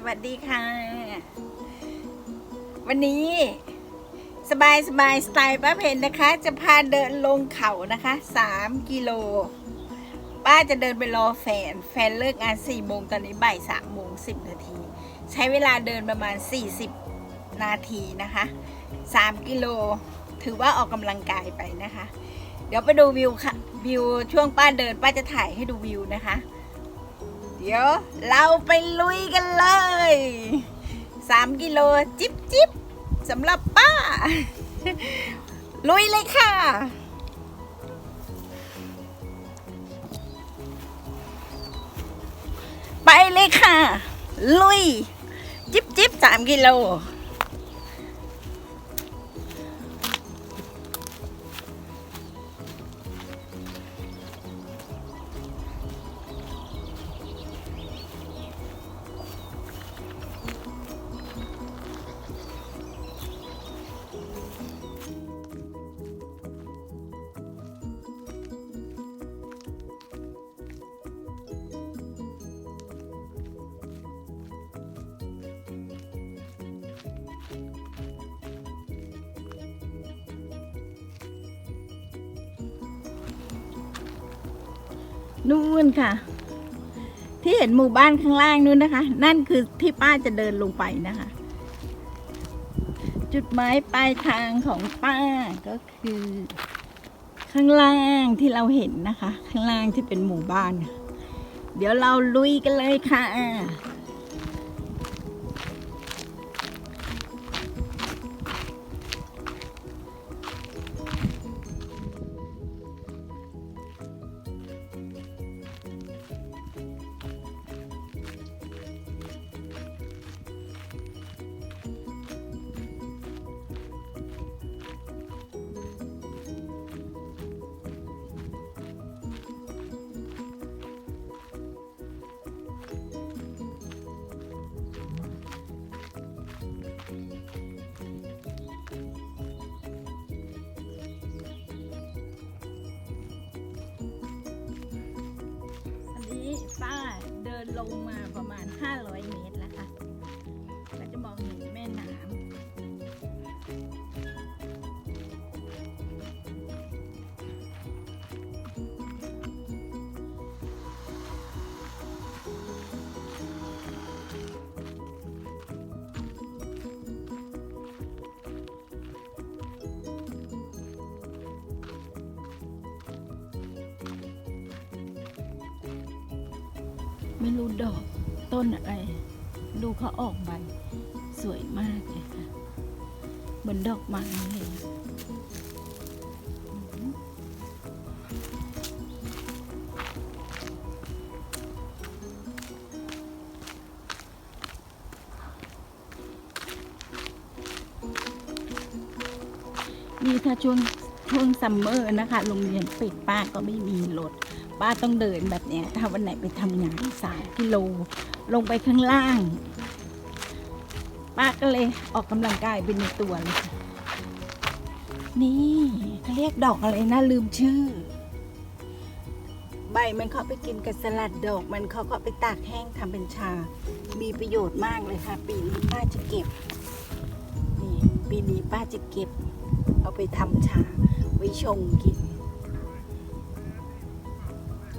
สวัสดีค่ะ วันนี้สบายสบายสไตล์ป้าเพนนะคะ จะพาเดินลงเขานะคะสามกิโล ป้าจะเดินไปรอแฟน แฟนเลิกงานสี่โมงตอนนี้บ่ายสามโมงสิบนาที ใช้เวลาเดินประมาณสี่สิบนาทีนะคะสามกิโล ถือว่าออกกำลังกายไปนะคะ เดี๋ยวไปดูวิวค่ะ วิวช่วงป้าเดินป้าจะถ่ายให้ดูวิวนะคะ เดี๋ยวเราไปลุยกันเลยสามกิโลจิ๊บจิ๊บสำหรับป้า ลุยเลยค่ะ ไปเลยค่ะ ลุย จิ๊บจิ๊บสามกิโล นู่นค่ะ ที่เห็นหมู่บ้านข้างล่างนู่นนะคะ นั่นคือที่ป้าจะเดินลงไปนะคะ จุดหมายปลายทางของป้าก็คือ ข้างล่างที่เราเห็นนะคะ ข้างล่างที่เป็นหมู่บ้าน เดี๋ยวเราลุยกันเลยค่ะ ป้าเดินลงมาประมาณ 500 เมตรแล้ว ไม่รู้ดอกต้นอะไร ดูเขาออกใบ สวยมากเลยค่ะ เหมือนดอกไม้เลยมนี่ถ้าช่วงช่วงซัมเมอร์นะคะ โรงเรียนปิดป้าก็ไม่มีรถ ป้าต้องเดินแบบเนี้ย ถ้าวันไหนไปทำงานสามกิโล ลงไปข้างล่าง ป้าก็เลยออกกำลังกายไปในตัวเลยค่ะนี่เขาเรียกดอกอะไรนะลืมชื่อ ใบมันเขาไปกินกับสลัดดอกมันเขาก็ไปตากแห้งทำเป็นชา มีประโยชน์มากเลยค่ะ ปีนี้ป้าจะเก็บ นี่ปีนี้ป้าจะเก็บ เอาไปทำชาไว้ชงกิน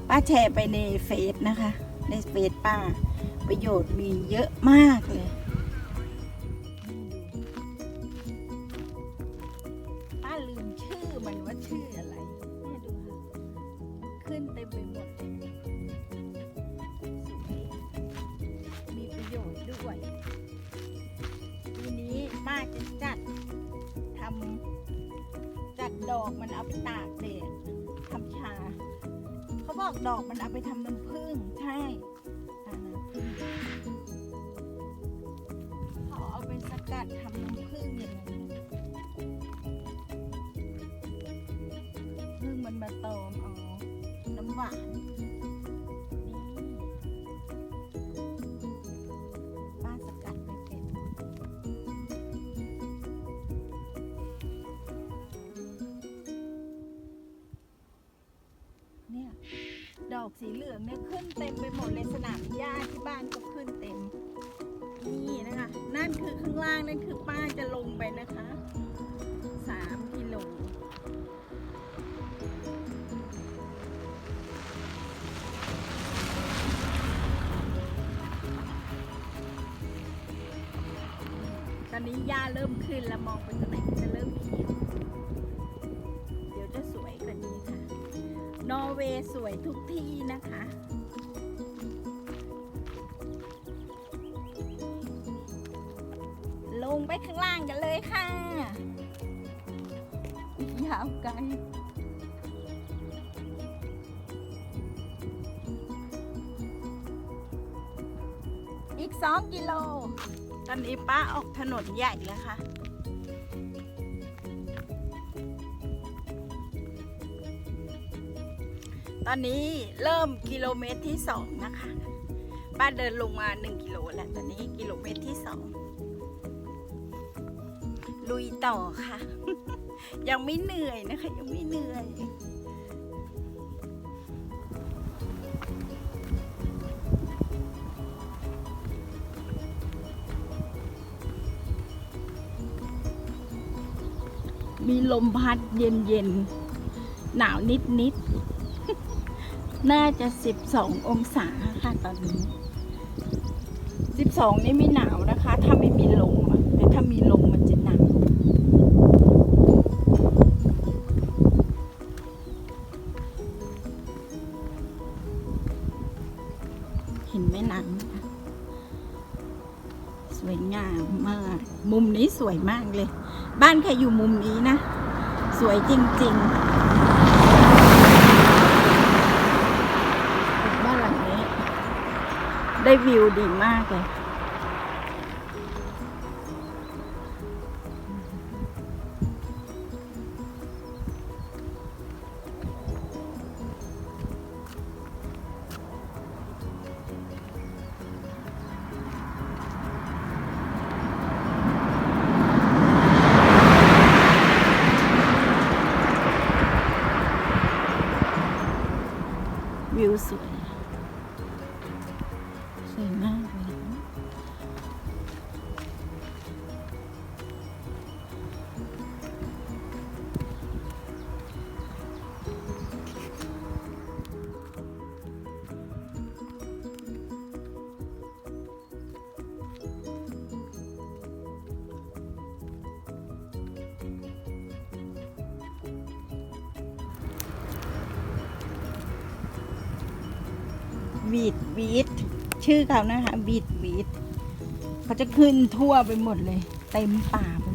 ป้าแชร์ไปในเฟซนะคะ ในเฟซป้า ประโยชน์มีเยอะมากเลย อกดอกมันเอาไปทำน้ำผึ้งใช่ อกสีเหลืองเนี่ยขึ้นเต็มไปหมดเลยสนามหญ้าที่บ้านก็ขึ้นเต็ม นี่นะคะ นั่นคือข้างล่างนั่นคือป้าจะลงไปนะคะสามกิโลตอนนี้หญ้าเริ่มขึ้นแล้วมองไปตรงไหน เวย์สวยทุกที่นะคะ ลงไปข้างล่างกันเลยค่ะ ยาวไกลอีกสองกิโล ตอนนี้ป้าออกถนนใหญ่แล้วค่ะ ตอนนี้เริ่มกิโลเมตรที่สองนะคะ ป้าเดินลงมาหนึ่งกิโลแล้ว ตอนนี้กิโลเมตรที่สองลุยต่อค่ะ ยังไม่เหนื่อยนะคะ ยังไม่เหนื่อยมีลมพัดเย็นเย็นๆหนาวนิดนิดๆ น่าจะสิบสององศาค่ะตอนนี้สิบสองนี่ไม่หนาวนะคะ ถ้าไม่มีลมแต่ถ้ามีลมมันจะหนาวเห็นแม่น้ำสวยงามมาก มุมนี้สวยมากเลย บ้านใครอยู่มุมนี้นะ สวยจริง ๆ บ้านหลังนี้ ได้วิวดีมากเลย บีดวีดชื่อเขานะคะบีดวีดเขาจะขึ้นทั่วไปหมดเลย เต็มป่าไป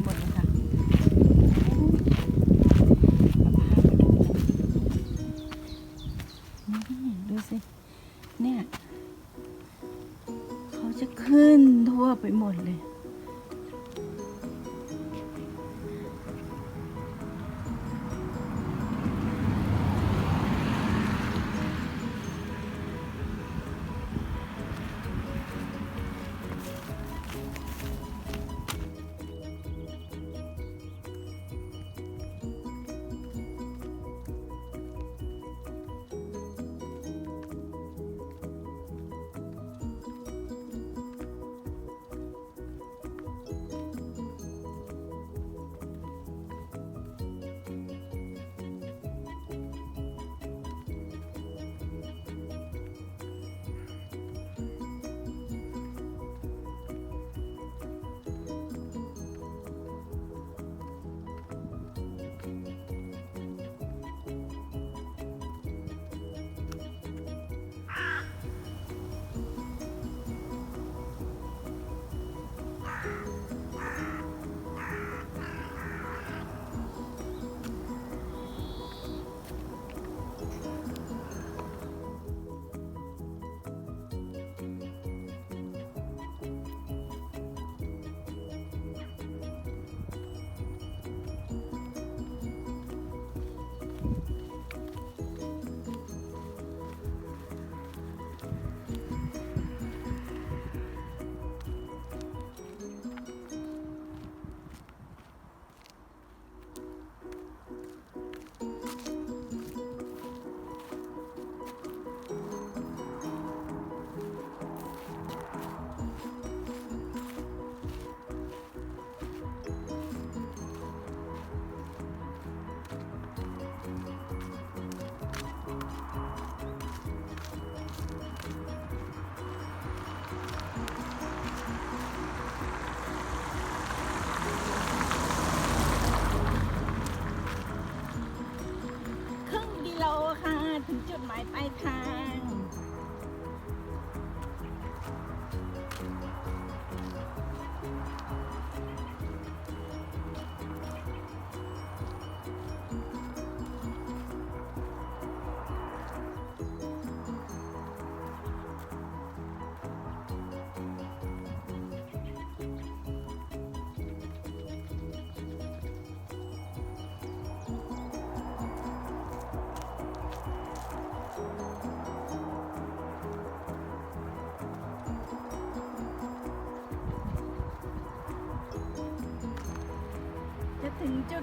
ถึงจุดหมายปลายท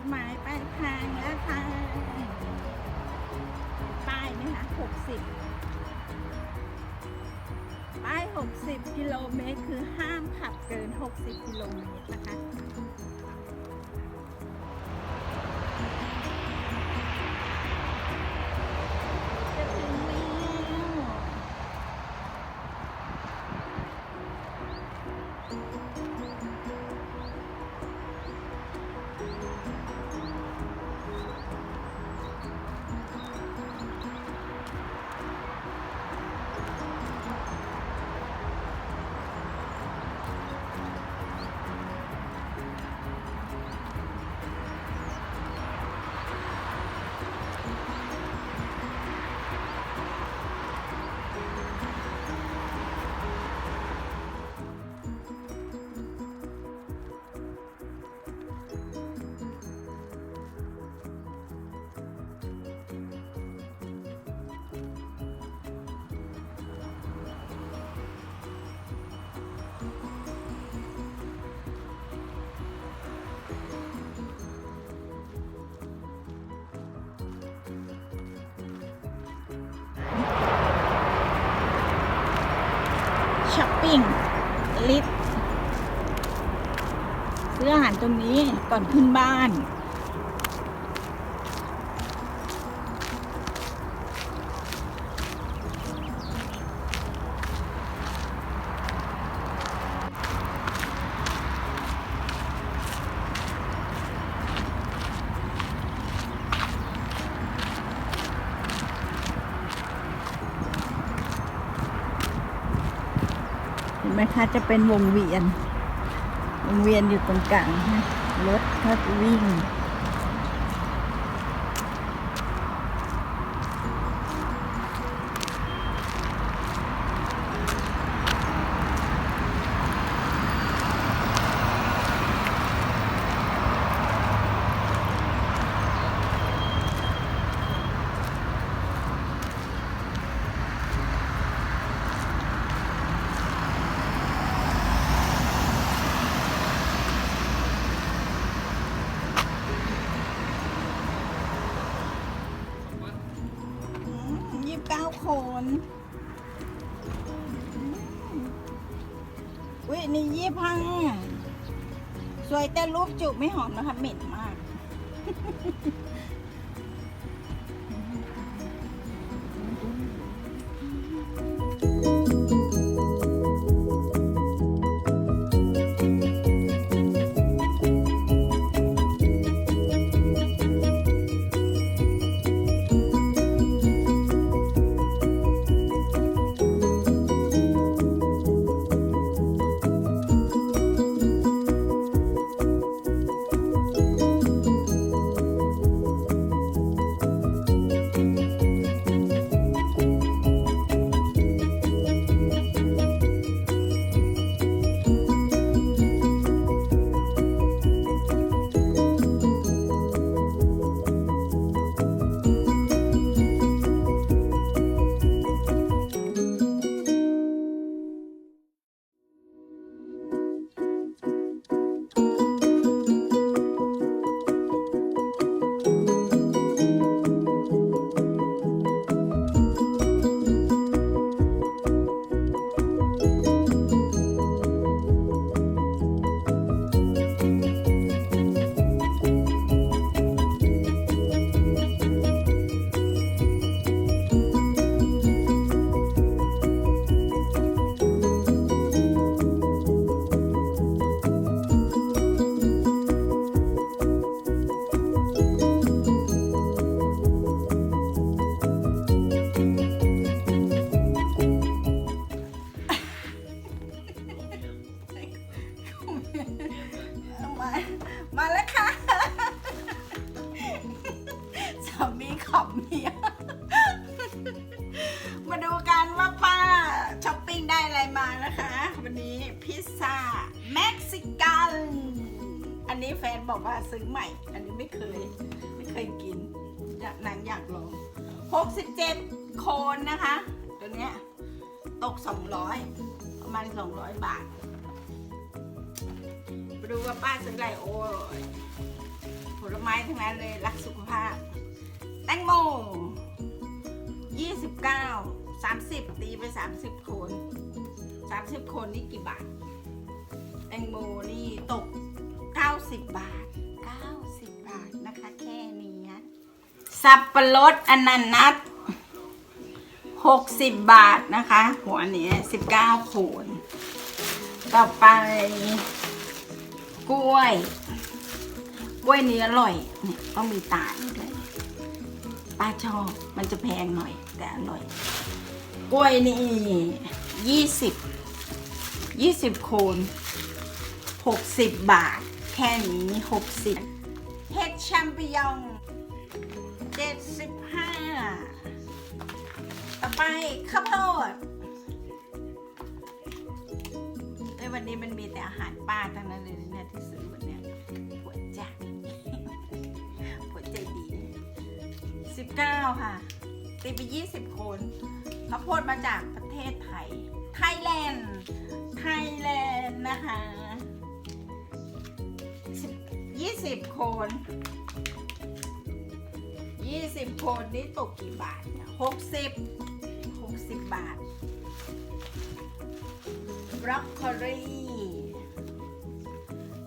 ดหมายปลายทางแล้วค่ะป้ายนะคะ60ป้าย 60 กิโลเมตร คือห้ามขับเกิน 60 กิโลเมตรนะคะิ่งลิฟต์ซื้ออาหารตรงนี้ก่อนขึ้นบ้าน เห็นไหมคะ จะเป็นวงเวียน วงเวียนอยู่ตรงกลางนะรถเขาจะวิ่ง คนอุ้ยนี่ยี่พัง สวยแต่รูปจุไม่หอมนะคะเหม็น 200ประมาณ200 บาทมาดูว่าป้าซื้ออะไรโอ้ยผลไม้ทั้งนั้นเลยรักสุขภาพ แตงโมยี่สิบเก้าสามสิบตีไปสามสิบคนสามสิบคนนี่กี่บาท แตงโมนี่ตกเก้าสิบบาทเก้าสิบบาทนะคะแค่นี้สับปะรดอนันนัท หกสิบบาทนะคะ หัวนี้สิบเก้าโคนต่อไป กล้วย กล้วยนี้อร่อยเนี่ยต้องมีตาลด้วยป้าชอบมันจะแพงหน่อยแต่อร่อย กล้วยนี่ยี่สิบยี่สิบโคนหกสิบบาท แค่นี้หกสิบเห็ดแชมปิญองเจ็ดสิบห้า ต่อไปข้าวโพดเอ้ยวันนี้มันมีแต่อาหารป้าทั้งนั้นเลยเนี่ยที่ซื้อวันเนี้ยปวดใจปวดใจดีสิบเก้าค่ะตีไปยี่สิบคนข้าวโพดมาจากประเทศไทย ไทยแลนด์ ไทยแลนด์นะคะยี่สิบคน ยี่สิบคนนี่ตกกี่บาทเนี่ยหกสิบาท บรอกโคลี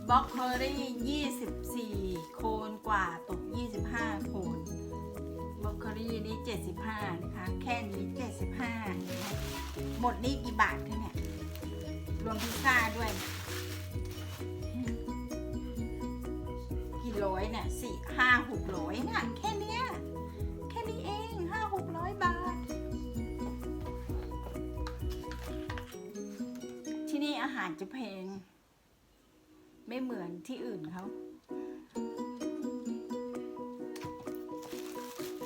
บรอกโคลียี่สิบสี่โคนกว่าตกยี่สิบห้าโคนบรอกโคลีนี่เจ็ดสิบห้านะคะ แค่นี้เจ็ดสิบห้านะคะหมดนี่กี่บาทคะเนี่ย รวมพิซซ่าด้วยเนี่ยกี่ร้อยเนี่ยสี่ห้าหกร้อยเนี่ยแค่ อาหารจะแพง ไม่เหมือนที่อื่นเขา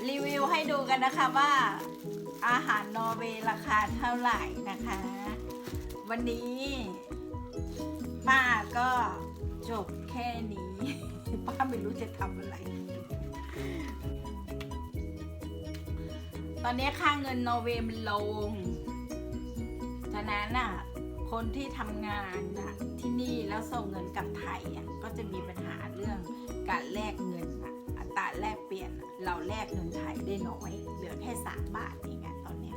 รีวิวให้ดูกันนะคะว่า อาหารนอร์เวย์ราคาเท่าไหร่นะคะ วันนี้ป้าก็จบแค่นี้ ป้าไม่รู้จะทำอะไร ตอนนี้ค่าเงินนอร์เวย์มันลง ฉะนั้นน่ะ คนที่ทำงานนะที่นี่แล้วส่งเงินกลับไทยอะก็จะมีปัญหาเรื่องการแลกเงินอะอัตราแลกเปลี่ยนเราแลกเงินไทยได้น้อย เหลือแค่สามบาทเองอะตอนเนี้ย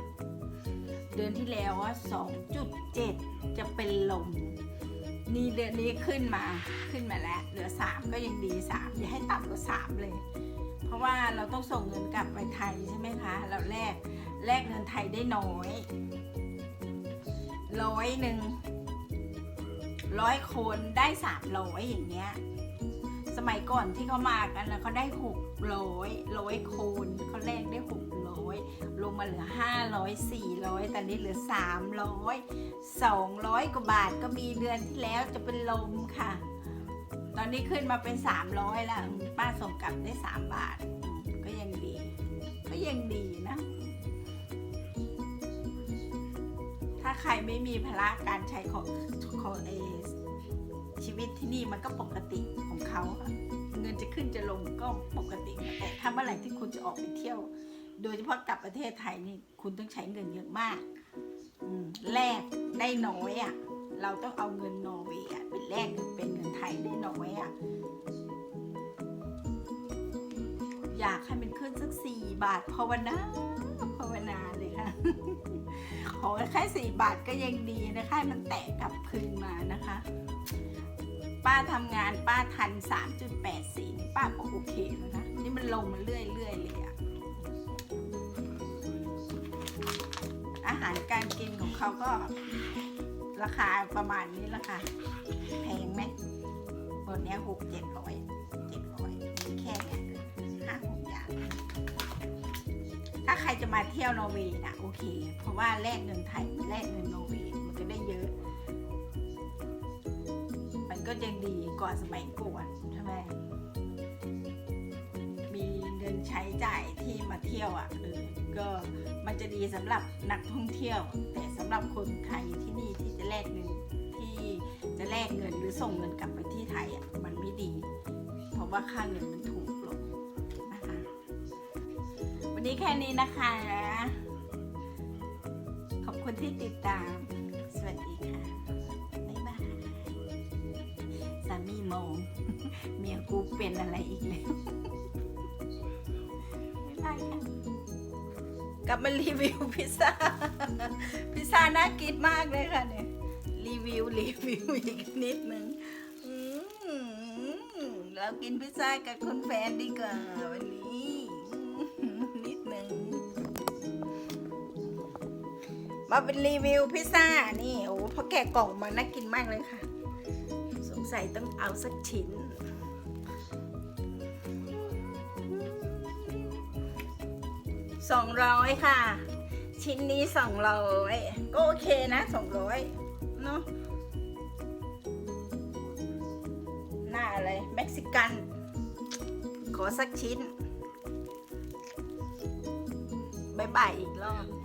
เดือนที่แล้วว่า2.7จะเป็นลมนี่เดือนนี้ขึ้นมาขึ้นมาแล้ว เหลือ3ก็ยังดี3อย่าให้ต่ำกว่า3เลย เพราะว่าเราต้องส่งเงินกลับไปไทยใช่ไหมคะ เราแลกแลกเงินไทยได้น้อย ร้อยหนึ่งร้อยคนได้สามร้อยอย่างเงี้ย สมัยก่อนที่เขามากันนะเขาได้หกร้อยร้อยคนเขาแลกได้หกร้อยลงมาเหลือห้าร้อยสี่ร้อยตอนนี้เหลือสามร้อยสองร้อยกว่าบาทก็มีเดือนที่แล้วจะเป็นลมค่ะ ตอนนี้ขึ้นมาเป็นสามร้อยแล้วป้าส่งกลับได้สามบาท ก็ยังดี ก็ยังดีนะาใครไม่มีภาระการใช้ของของเอชีวิตที่นี่มันก็ปกติของเขาเงินจะขึ้นจะลงก็ปกติแต่ถ้าเมื่อไหร่ที่คุณจะออกไปเที่ยว โดยเฉพาะกลับประเทศไทยนี่คุณต้องใช้เงินเยอะมากแลกได้น้อยอะเราต้องเอาเงินนอร์เวย์อะไปแลกเป็นเงินไทยได้น้อยอะอยากให้มันขึ้นสักสี่บาทภาวนาภาวนา ค่ะขอแค่สี่บาทก็ยังดีนะคะมันแตะกลับคืนมานะคะ ป้าทำงานป้าทัน 3.84นี่ป้าก็โอเคแล้วนะนี่มันลงมาเรื่อยๆเลยอะอาหารการกินของเขาก็ราคาประมาณนี้ละค่ะ แพงไหมบนเนี้ยหกเจ็ดร้อยาใครจะมาเที่ยวนอร์เวย์นะโอเค เพราะว่าแลกเงินไทยแลกเงินนอร์เวย์มันจะได้เยอะ มันก็ยังดีกว่าสมัยก่อนใช่ไหมมีเงินใช้จ่ายที่มาเที่ยวอะเออก็มันจะดีสำหรับนักท่องเที่ยว แต่สำหรับคนไทยที่นี่ที่จะแลกเงินที่จะแลกเงินหรือส่งเงินกลับไปที่ไทยอะมันไม่ดี เพราะว่าค่าเงินมันถูก วันนี้แค่นี้นะคะ ขอบคุณที่ติดตาม สวัสดีค่ะ บ๊ายบาย สามีมองเมียกูเป็นอะไรอีกแล้วไม่ได้ค่ะ กลับมารีวิวพิซซ่า พิซซ่าน่ากินมากเลยค่ะเนี่ย รีวิว รีวิวอีกนิดนึงเรากินพิซซ่ากับคุณแฟนดีกว่าวัน มาเป็นรีวิวพิซซ่า นี่ โอ้พอแกะกล่องมาน่ากินมากเลยค่ะ สงสัยต้องเอาสักชิ้น สองร้อยค่ะ ชิ้นนี้สองร้อยก็โอเคนะสองร้อยเนาะหน้าอะไร เม็กซิกัน ขอสักชิ้นบายบายอีกรอบ